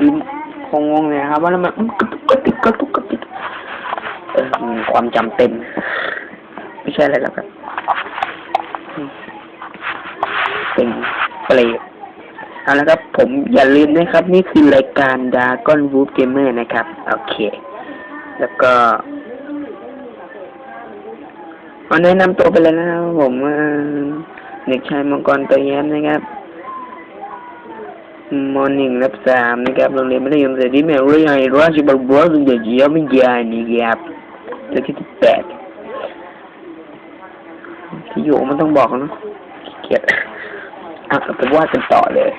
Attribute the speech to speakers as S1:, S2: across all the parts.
S1: ยืนคงงงเลยครับ ว่าแล้วมันกระตุกกระติกกระตุกกระติกเออความจำเต็มไม่ใช่อะไรหรอกครับเป็นเปรตเอาละครับ ผมอย่าลืมนะครับ นี่คือรายการดาก้อนวูฟเกมเมอร์นะครับ โอเค แล้วก็เอาแนะนำตัวไปเลยนะครับผมเอ่อเด็กชายมังกรตัวแย้มนะครับ มหนึ่งรับสามนะครับโรงเรียนมัธยมศึกษาที่แม่วิทยาลัยราชบัณฑิตสุดยอดเยี่ยมไม่ยานี่ครับตัวที่สิบแปดที่อยู่มันต้องบอกนะเกียจอะเราไปวาดกันต่อเลย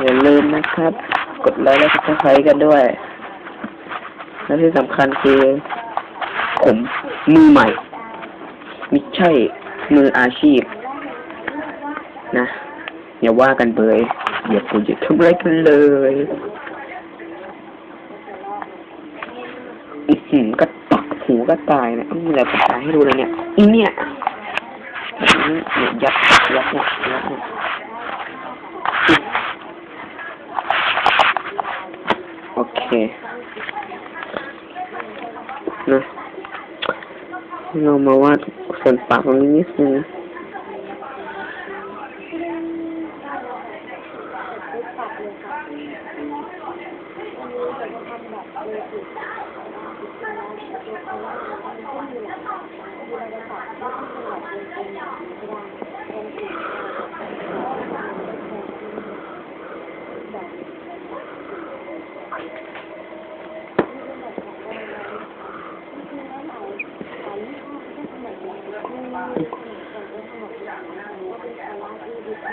S1: อย่าลืมนะครับ กดไลค์และซับสไครต์กันด้วย และที่สำคัญคือผมมือใหม่ ไม่ใช่ มืออาชีพ นะอย่าว่ากันเบยอย่าพูดอย่าทำอะไรกันเลยอือหือก็ตักหูก็ตายนะมีอะไรภาษาให้ดูเลยเนี่ยอีเนี่ยเนี่ยยัดยัดเนี่ยยัดเนี่ยโอเคนะเรามาวาด คนปากตรงนี้นิดนึง อื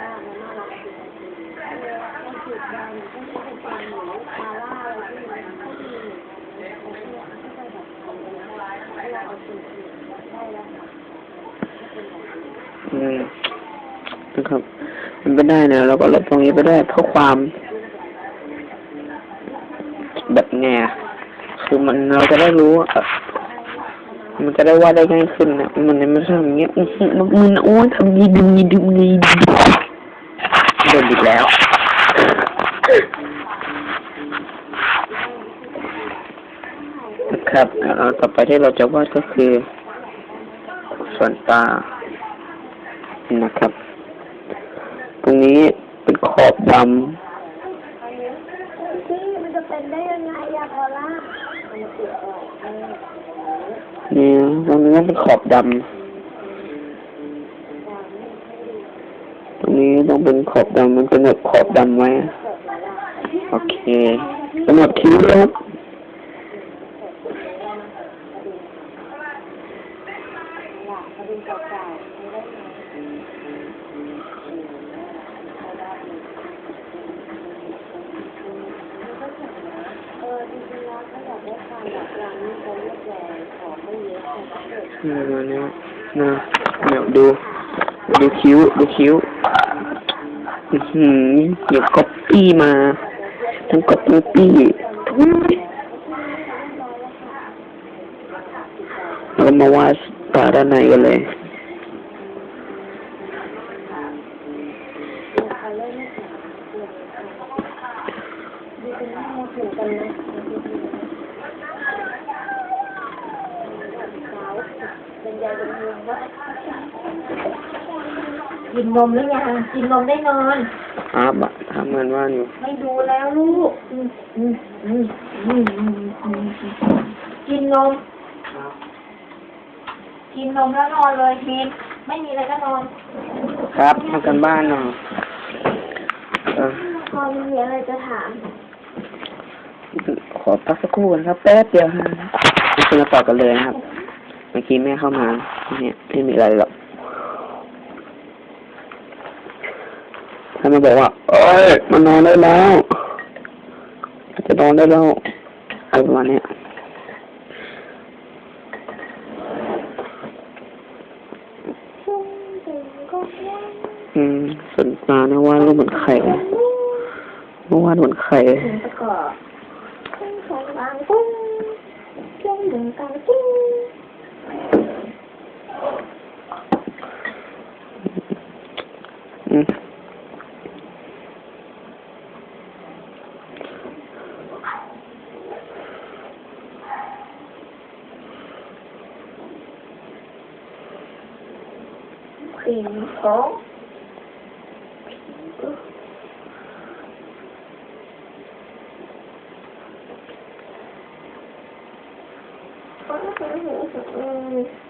S1: มนะครับ มันไม่ได้นะเราก็ลบตรงนี้ไปได้เพราะความ แบบไงอะคือมันเราจะได้รู้ว่ามันจะได้วาดได้ง่ายขึ้นนะ มันไม่ใช่อย่างเงี้ยอื้อหือมันมันโอ้ยทำดีดึงดีดึงดี โดนอีกแล้วนะครับเอาต่อไปที่เราจะวาดก็คือ ส่วนตา นะครับ ตรงนี้เป็นขอบด
S2: พี่มันจะเป็นได้ยังไงอะพอล่ามันเสียออกเออำ
S1: เนี่ยตรงนี้ต้องเป็นขอบดำ รงนี้ต้องเป็นขอบดำมันเป็นแบบขอบดำไว้ โอเคสำหรับคิ้วนะครับ
S2: เขาดูเก่าๆไม่ได้ไงเออจริงๆแล้วยความแบบอย่างนี้จะเรียกแรงของไม่เยอะแต่ถ้าเกิด
S1: นี่มาเนี่ยนะเดี๋ยวดู ดูคิ้ว ดูคิ้ว อือหือเดี๋ยวก๊อปปี้มาทั้งก๊อปปี้ทุยเรามาวาดตาด้านในกันเลย
S2: กินนมหรือยังกินนมได้นอน
S1: ครับอะทำงานว่านอยู่
S2: ไม่ดูแล้วลูกอืมอืมอืมอืมอืมอืมกินนม กินนมแล้วนอนเลยกินไม่มีอะไรก็นอน
S1: ครับทำกันบ้านหน่อยเออ
S2: พอมีอะไรจะถาม
S1: ขอพักสักครู่กันครับแป๊บเดียวฮะคุณมาต่อกันเลยนะครับ เมื่อกี้แม่เข้ามา เนี่ยไม่มีอะไรหรอกถ้ามาบอกว่าเอ้ยมานนอนได้แล้วจะนอนได้แล้วอะไรประมาณนี้อืมสนตาเนี่ารูปเหมือนไข่เมื่อวาดเหมือนไข่
S2: กอบกุ้งของบางกุ้งกุ้งหนึ่งกางกุ้ง Ừ. Khỉnh phố
S1: Thank you.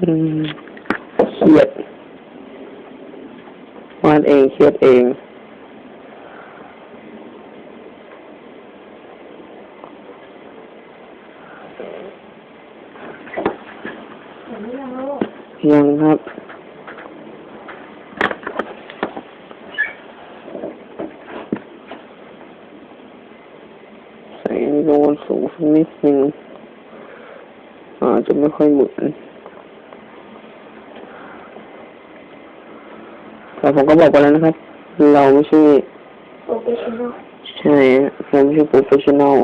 S1: เครียดวาดเองเครียดเอง
S2: ยัง
S1: ครับใส่โลนสูงสักนิดนึงอาจจะไม่ค่อยเหมือ นแต่ผมก็บอกไปแล้วนะครับ เราไม่ใช่
S2: โปรเฟชชั่นอล
S1: ใช่ฮะเราไม่ใช่โปรเฟชชั่นอล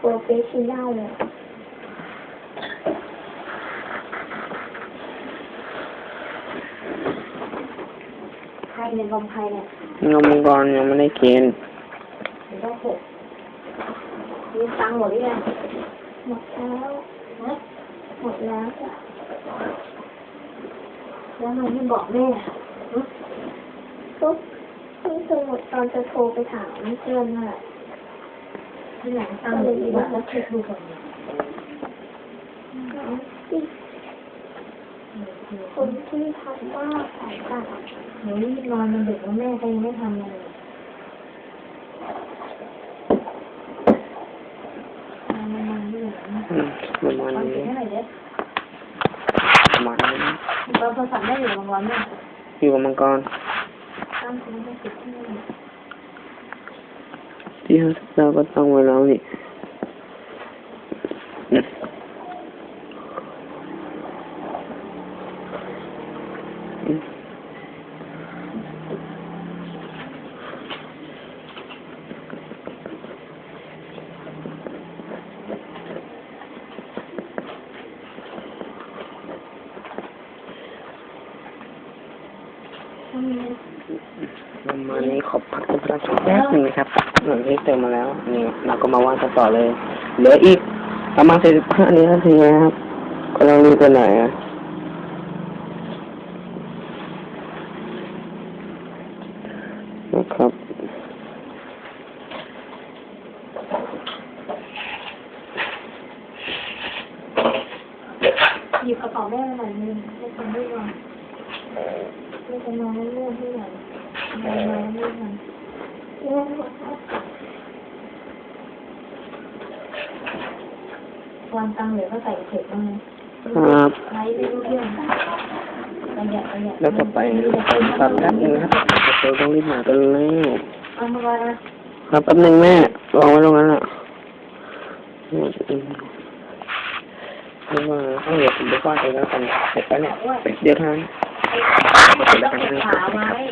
S2: โปรเฟชชั่นอลเลยใครเนี่ยลมใครเนี่ย
S1: งมังกรยังไม่ได้เกณฑ์
S2: เห็นได้หกมีตังค์หมดหรือยังหมดแล้วฮะหมดแล้วจ้ะแล้วมันไม่บอกแม่ ฮะก็เพิ่งสมุดตอนจะโทรไปถามเพื่อนน่ะที่ไหนตังค์เลยดีกว่าแล้วเช็คดูก่อนคนที่ทำว่าสายตัดหนูรีบนอนมันดึกแล้วแม่ก็ยังไม่ทำเลยมันมันเรื่อง
S1: อืมประมาณ
S2: มัน
S1: นี้
S2: เป็นอะไรเด็ด
S1: ประมาณนี้
S2: เราโทรศัพท์ได้อยู่รางวัลเนี่ย
S1: อยู่กับมังกร
S2: ตั้งคุณได้สิบที่
S1: ที่ห้าสิบดาวก็ตั้งไว้แล้วนี่อืมอืม ประมานี้ขอบพักคุณพระสักแป๊บหนึงนะครับหลังที่เติมมาแล้ว นี่เราก็มาว่ากันต่อเลย เหลืออีกประมาณสี่สิบห้านาทีนะครับก็ต้องรีบไปไหนอะนะครับ
S2: หยิบกระเป๋าแม่มาหน่อยนึงให้คนด้วยก่อน เพื่อจะนอนเรื่องที่ไหนนอนนอนเรื่องมันเรื่องวันตังเหลือก็ใส่เข็มบ้างนะครับใช้ไม่รู้เรื่องประหยัดประหยัด
S1: แล้วต่อไปตัดแป๊บหนึงนะครับเราต้องรีบมากันแล้ว
S2: เอามาก่อนนะครับ
S1: แป๊บหนึงแม่วางไว้ตรงนั้นอะอืมไม่ว่าเอาเดี๋ยวผมไปวาดเองแล้วกันเสร็จแล้วเนี่ยเดี๋ยวทาง
S2: ต้อง เก็บขาไว้